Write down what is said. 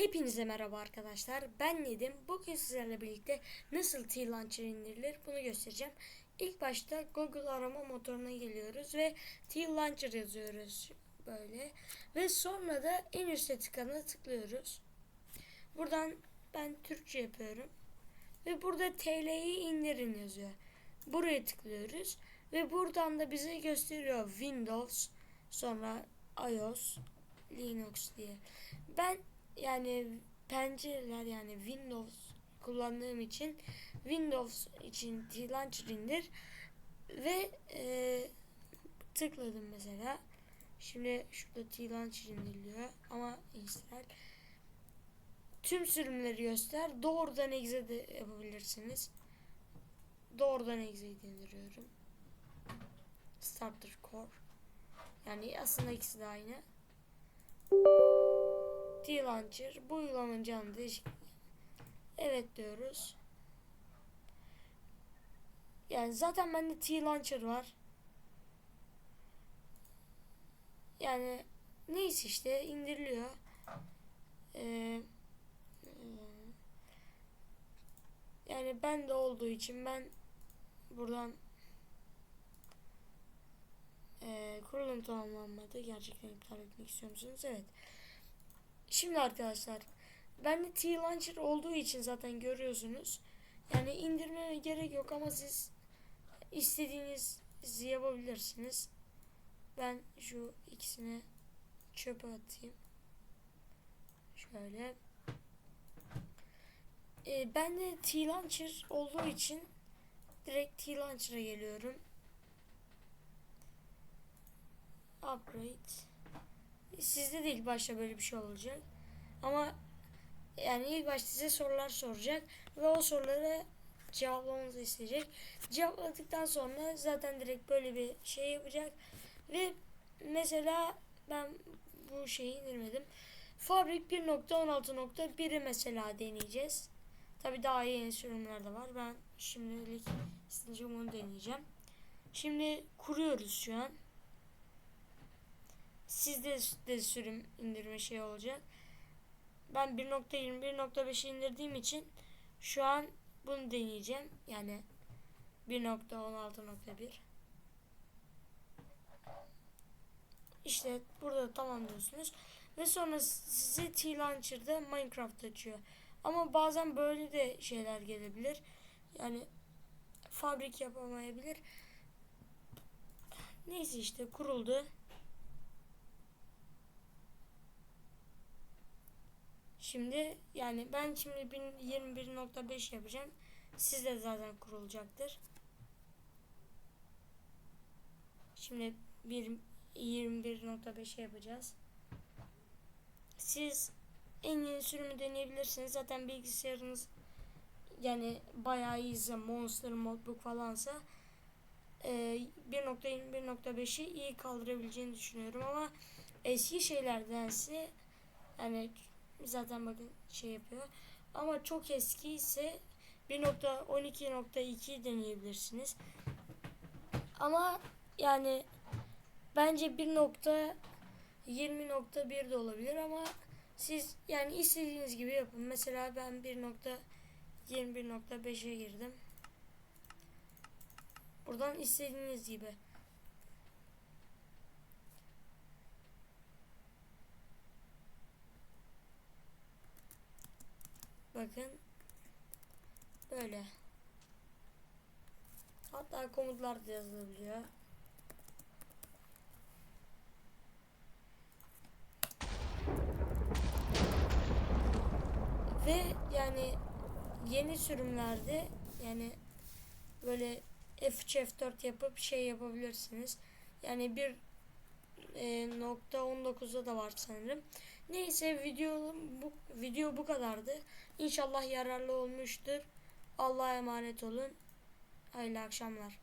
Hepinize merhaba arkadaşlar. Ben Nedim. Bugün sizlerle birlikte nasıl T-Launcher indirilir bunu göstereceğim. İlk başta Google arama motoruna geliyoruz ve T-Launcher yazıyoruz böyle. Ve sonra da en üstte tıkanı tıklıyoruz. Buradan ben Türkçe yapıyorum. Ve burada TL'yi indirin yazıyor. Buraya tıklıyoruz. Ve buradan da bize gösteriyor Windows, sonra iOS, Linux diye. Ben yani pencereler yani Windows kullandığım için Windows için T-Launcher indir ve e, tıkladım mesela. Şimdi şurada T-Launcher indiriliyor ama install. Tüm sürümleri göster. Doğrudan exe de yapabilirsiniz. Doğrudan exe'yi indiriyorum. Starter Core. Yani aslında ikisi de aynı. T-Launcher bu uygulamanın canlı değişikliği. Evet diyoruz. Yani zaten bende T-Launcher var. Yani neyse işte indiriliyor. Ee, yani ben de olduğu için ben buradan e, kurulum tamamlanmadı. Gerçekten iptal etmek istiyor musunuz? Evet. Şimdi arkadaşlar ben de T-Launcher olduğu için zaten görüyorsunuz. Yani indirmeme gerek yok ama siz istediğinizi yapabilirsiniz. Ben şu ikisini çöpe atayım. Şöyle. Ee, ben de T-Launcher olduğu için direkt T-Launcher'a geliyorum. Upgrade. Sizde de ilk başta böyle bir şey olacak. Ama yani ilk başta size sorular soracak ve o soruları cevaplamanızı isteyecek. Cevapladıktan sonra zaten direkt böyle bir şey yapacak. Ve mesela ben bu şeyi indirmedim. Fabrik 1.16.1'i mesela deneyeceğiz. Tabi daha yeni sürümler de var. Ben şimdilik isteyeceğim onu deneyeceğim. Şimdi kuruyoruz şu an. Sizde de sürüm indirme şey olacak. Ben 1.21.5'i indirdiğim için şu an bunu deneyeceğim. Yani 1.16.1 İşte burada tamam diyorsunuz. Ve sonra size T-Launcher'da Minecraft açıyor. Ama bazen böyle de şeyler gelebilir. Yani fabrik yapamayabilir. Neyse işte kuruldu. Şimdi yani ben şimdi 21.5 yapacağım. Sizde zaten kurulacaktır. Şimdi 21.5 yapacağız. Siz en yeni sürümü deneyebilirsiniz. Zaten bilgisayarınız yani bayağı iyiyse Monster Notebook falansa e, 1.21.5'i iyi kaldırabileceğini düşünüyorum ama eski şeylerdense yani zaten bakın şey yapıyor ama çok eski ise 1.12.2 deneyebilirsiniz ama yani bence 1.20.1 de olabilir ama siz yani istediğiniz gibi yapın. Mesela ben 1.21.5'e girdim. Buradan istediğiniz gibi. Bakın. Böyle. Hatta komutlar da yazılabiliyor. Ve yani yeni sürümlerde yani böyle F3 F4 yapıp şey yapabilirsiniz. Yani bir e, nokta 19'da da var sanırım. Neyse video bu video bu kadardı. İnşallah yararlı olmuştur. Allah'a emanet olun. Hayırlı akşamlar.